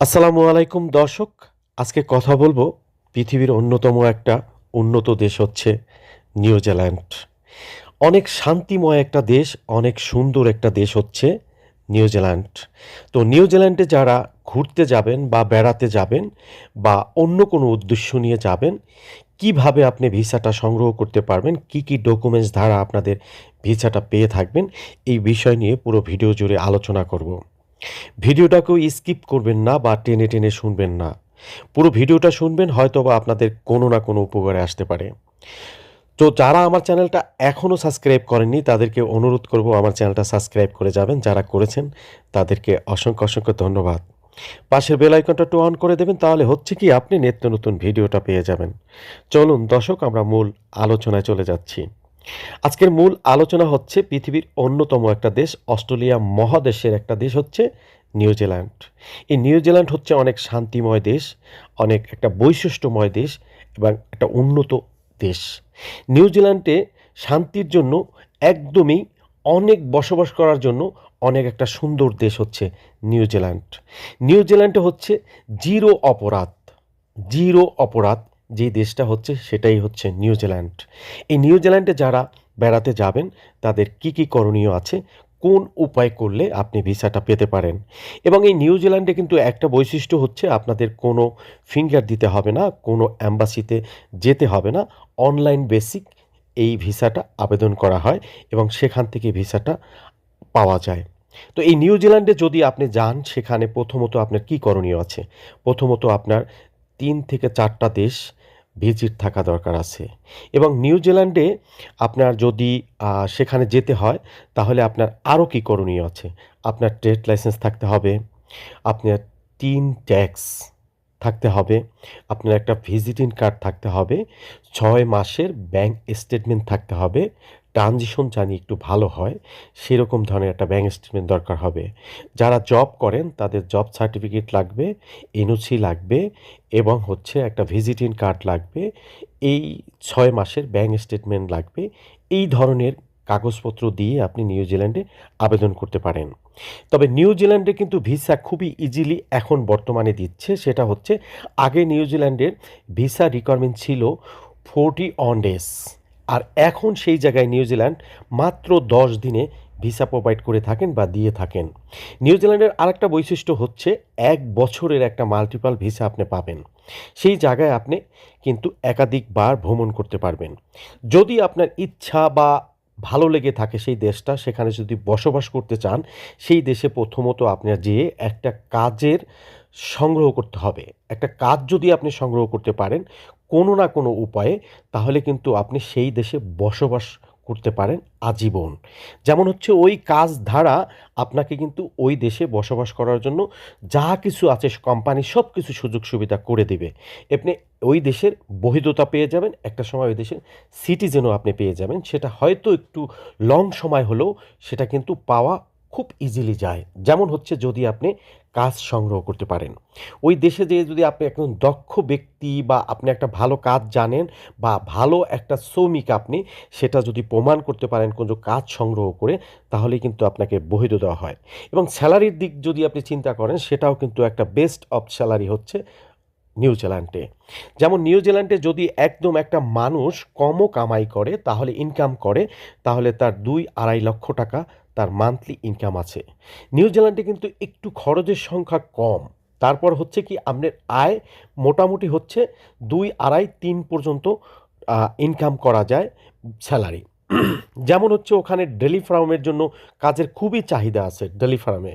আসসালামু আলাইকুম, দর্শক। আজকে কথা বলব পৃথিবীর অন্যতম একটা উন্নত দেশ হচ্ছে নিউজিল্যান্ড। অনেক শান্তিময় একটা দেশ, অনেক সুন্দর একটা দেশ হচ্ছে নিউজিল্যান্ড। তো নিউজিল্যান্ডে যারা ঘুরতে যাবেন বা বেড়াতে যাবেন বা অন্য কোনো উদ্দেশ্য নিয়ে যাবেন, কীভাবে আপনি ভিসাটা সংগ্রহ করতে পারবেন, কি কি ডকুমেন্টস দ্বারা আপনাদের ভিসাটা পেয়ে থাকবেন, এই বিষয় নিয়ে পুরো ভিডিও জুড়ে আলোচনা করব। ভিডিওটাকেও স্কিপ করবেন না বা টেনে টেনে শুনবেন না। পুরো ভিডিওটা শুনবেন হয়তো বা আপনাদের কোনো না কোনো উপকারে আসতে পারে। তো যারা আমার চ্যানেলটা এখনও সাবস্ক্রাইব করেননি, তাদেরকে অনুরোধ করব আমার চ্যানেলটা সাবস্ক্রাইব করে যাবেন। যারা করেছেন, তাদেরকে অসংখ্য অসংখ্য ধন্যবাদ। পাশের বেল আইকনটা একটু অন করে দেবেন, তাহলে হচ্ছে কি আপনি নিত্য নতুন ভিডিওটা পেয়ে যাবেন। চলুন দর্শক, আমরা মূল আলোচনায় চলে যাচ্ছি। আজকের মূল আলোচনা হচ্ছে পৃথিবীর অন্যতম একটা দেশ, অস্ট্রেলিয়া মহাদেশের একটা দেশ হচ্ছে নিউজিল্যান্ড। এই নিউজিল্যান্ড হচ্ছে অনেক শান্তিময় দেশ, অনেক একটা বৈশিষ্ট্যময় দেশ এবং একটা উন্নত দেশ। নিউজিল্যান্ডে শান্তির জন্য একদমই অনেক বসবাস করার জন্য অনেক একটা সুন্দর দেশ হচ্ছে নিউজিল্যান্ড। নিউজিল্যান্ডে হচ্ছে জিরো অপরাধ জিরো অপরাধ যেই দেশটা হচ্ছে সেটাই হচ্ছে নিউজিল্যান্ড এই নিউজিল্যান্ডে যারা বেড়াতে যাবেন, তাদের কি কি করণীয় আছে? কোন উপায় করলে আপনি ভিসাটা পেতে পারেন? এবং এই নিউজিল্যান্ডে কিন্তু একটা বৈশিষ্ট্য হচ্ছে আপনাদের কোনো ফিঙ্গার দিতে হবে না, কোনো অ্যাম্বাসিতে যেতে হবে না। অনলাইন বেসিক এই ভিসাটা আবেদন করা হয় এবং সেখান থেকে ভিসাটা পাওয়া যায়। তো এই নিউজিল্যান্ডে যদি আপনি যান, সেখানে প্রথমত আপনার কি করণীয় আছে? প্রথমত আপনার তিন থেকে চারটা দেশ ভিজিট থাকা দরকার আছে। এবং নিউজিল্যান্ডে আপনার যদি সেখানে যেতে হয়, তাহলে আপনার আরও কী করণীয় আছে? আপনার ট্রেড লাইসেন্স থাকতে হবে, আপনার তিন ট্যাক্স থাকতে হবে, আপনার একটা ভিজিটিং কার্ড থাকতে হবে, ছয় মাসের ব্যাংক স্টেটমেন্ট থাকতে হবে ট্রানজিশন জানি একটু ভালো হয়, সেরকম ধরনের একটা ব্যাঙ্ক স্টেটমেন্ট দরকার হবে। যারা জব করেন, তাদের জব সার্টিফিকেট লাগবে এনওসি লাগবে, এবং হচ্ছে একটা ভিজিটিং কার্ড লাগবে, এই ছয় মাসের ব্যাঙ্ক স্টেটমেন্ট লাগবে, এই ধরনের কাগজপত্র দিয়ে আপনি নিউজিল্যান্ডে আবেদন করতে পারেন। তবে নিউজিল্যান্ডে কিন্তু ভিসা খুবই ইজিলি এখন বর্তমানে দিচ্ছে, সেটা হচ্ছে আগে নিউজিল্যান্ডের ভিসা রিকোয়ারমেন্ট ছিল ফোরটি অন ডেজ আর এখন সেই জায়গায় নিউজিল্যান্ড মাত্র দশ দিনে ভিসা প্রোভাইড করে থাকেন বা দিয়ে থাকেন। নিউজিল্যান্ডের আরেকটা বৈশিষ্ট্য হচ্ছে এক বছরের একটা মাল্টিপাল ভিসা আপনি পাবেন। সেই জায়গায় আপনি কিন্তু একাধিকবার ভ্রমণ করতে পারবেন। যদি আপনার ইচ্ছা বা ভালো লেগে থাকে সেই দেশটা, সেখানে যদি বসবাস করতে চান, সেই দেশে প্রথমত আপনার যেয়ে একটা কাজের সংগ্রহ করতে হবে। একটা কাজ যদি আপনি সংগ্রহ করতে পারেন কোনো না কোনো উপায়ে তাহলে কিন্তু আপনি সেই দেশে বসবাস করতে পারেন আজীবন। যেমন হচ্ছে ওই কাজ ধারা আপনাকে কিন্তু ওই দেশে বসবাস করার জন্য যা কিছু আছে, কোম্পানি সব কিছু সুযোগ সুবিধা করে দেবে। আপনি ওই দেশের বৈধতা পেয়ে যাবেন, একটা সময় ওই দেশের সিটিজেনও আপনি পেয়ে যাবেন। সেটা হয়তো একটু লং সময় হলেও সেটা কিন্তু পাওয়া খুব ইজিলি যায়। যেমন হচ্ছে যদি আপনি কাজ সংগ্রহ করতে পারেন। ওই দেশে যেয়ে যদি আপনি একজন দক্ষ ব্যক্তি বা আপনি একটা ভালো কাজ জানেন বা ভালো একটা শ্রমিক আপনি, সেটা যদি প্রমাণ করতে পারেন কোনো কাজ সংগ্রহ করে, তাহলেই কিন্তু আপনাকে বহিত দেওয়া হয়। এবং স্যালারির দিক যদি আপনি চিন্তা করেন, সেটাও কিন্তু একটা বেস্ট অফ স্যালারি হচ্ছে নিউজিল্যান্ডে যেমন নিউজিল্যান্ডে যদি একদম একটা মানুষ কমও কামাই করে, তাহলে ইনকাম করে, তাহলে তার দুই আড়াই লক্ষ টাকা তার মান্থলি ইনকাম আছে। নিউজিল্যান্ডে কিন্তু একটু খরচের সংখ্যা কম। তারপর হচ্ছে কি, আপনার আয় মোটামুটি হচ্ছে দুই আড়াই তিন পর্যন্ত ইনকাম করা যায় স্যালারি যেমন হচ্ছে ওখানে ডেলি ফার্মের জন্য কাজের খুবই চাহিদা আছে ডেলি ফার্মে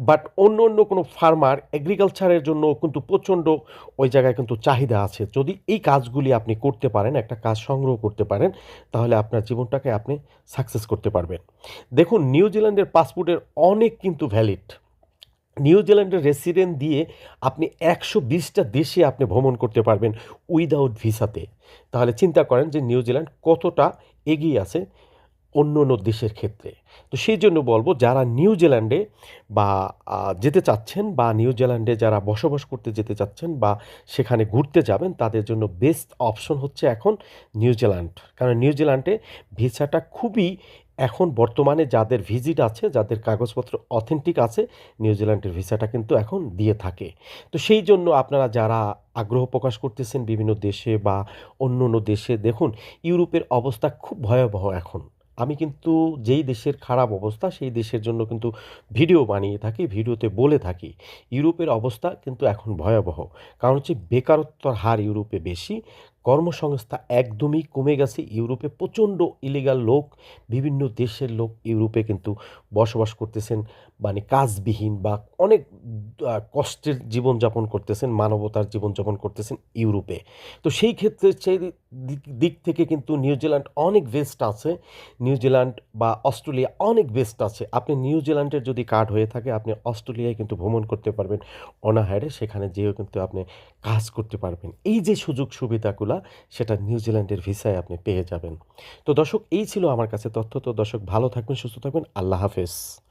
বাট অন্য অন্য কোনো ফার্মার এগ্রিকালচারের জন্য কিন্তু প্রচণ্ড ওই জায়গায় কিন্তু চাহিদা আছে। যদি এই কাজগুলি আপনি করতে পারেন, একটা কাজ সংগ্রহ করতে পারেন, তাহলে আপনার জীবনটাকে আপনি সাকসেস করতে পারবেন। দেখুন নিউজিল্যান্ডের পাসপোর্টের অনেক কিন্তু ভ্যালিড নিউজিল্যান্ডের রেসিডেন্ট দিয়ে আপনি একশো বিশটা দেশে আপনি ভ্রমণ করতে পারবেন উইদাউট ভিসাতে তাহলে চিন্তা করেন যে নিউজিল্যান্ড কতটা এগিয়ে আছে অন্য অন্য দেশের ক্ষেত্রে। তো সেই জন্য বলব, যারা নিউজিল্যান্ডে বা যেতে চাচ্ছেন বা নিউজিল্যান্ডে যারা বসবাস করতে যেতে চাচ্ছেন বা সেখানে ঘুরতে যাবেন, তাদের জন্য বেস্ট অপশন হচ্ছে এখন নিউজিল্যান্ড কারণ নিউজিল্যান্ডে ভিসাটা খুবই এখন বর্তমানে যাদের ভিজিট আছে, যাদের কাগজপত্র অথেন্টিক আছে নিউজিল্যান্ডের ভিসাটা কিন্তু এখন দিয়ে থাকে। তো সেই জন্য আপনারা যারা আগ্রহ প্রকাশ করতেছেন বিভিন্ন দেশে বা অন্য অন্য দেশে, দেখুন, ইউরোপের অবস্থা খুব ভয়াবহ এখন। আমি কিন্তু যেই দেশের খারাপ অবস্থা, সেই দেশের জন্য কিন্তু ভিডিও বানিয়ে থাকি, ভিডিওতে বলে থাকি। ইউরোপের অবস্থা কিন্তু এখন ভয়াবহ। কারণ হচ্ছে বেকারত্বর হার ইউরোপে বেশি, কর্মসংস্থা একদমই কমে গেছে, ইউরোপে প্রচণ্ড ইলিগাল লোক, বিভিন্ন দেশের লোক ইউরোপে কিন্তু বসবাস করতেছেন মানে কাজবিহীন বা অনেক কষ্টের জীবনযাপন করতেছেন, মানবতার জীবনযাপন করতেছেন ইউরোপে। তো সেই ক্ষেত্রে সেই দিক থেকে কিন্তু নিউজিল্যান্ড অনেক বেস্ট আছে। নিউজিল্যান্ড বা অস্ট্রেলিয়া অনেক বেস্ট আছে। আপনি নিউজিল্যান্ডের যদি কার্ড হয়ে থাকে, আপনি অস্ট্রেলিয়ায় কিন্তু ভ্রমণ করতে পারবেন। অনাহারে সেখানে যেয়েও কিন্তু আপনি কাজ করতে পারবেন। এই যে সুযোগ সুবিধাগুলো, সেটা নিউজিল্যান্ডের ভিসায় আপনি পেয়ে যাবেন। তো দর্শক, এই ছিল আমার কাছে তথ্য। তো দর্শক, ভালো থাকবেন, সুস্থ থাকবেন। আল্লাহ হাফেজ।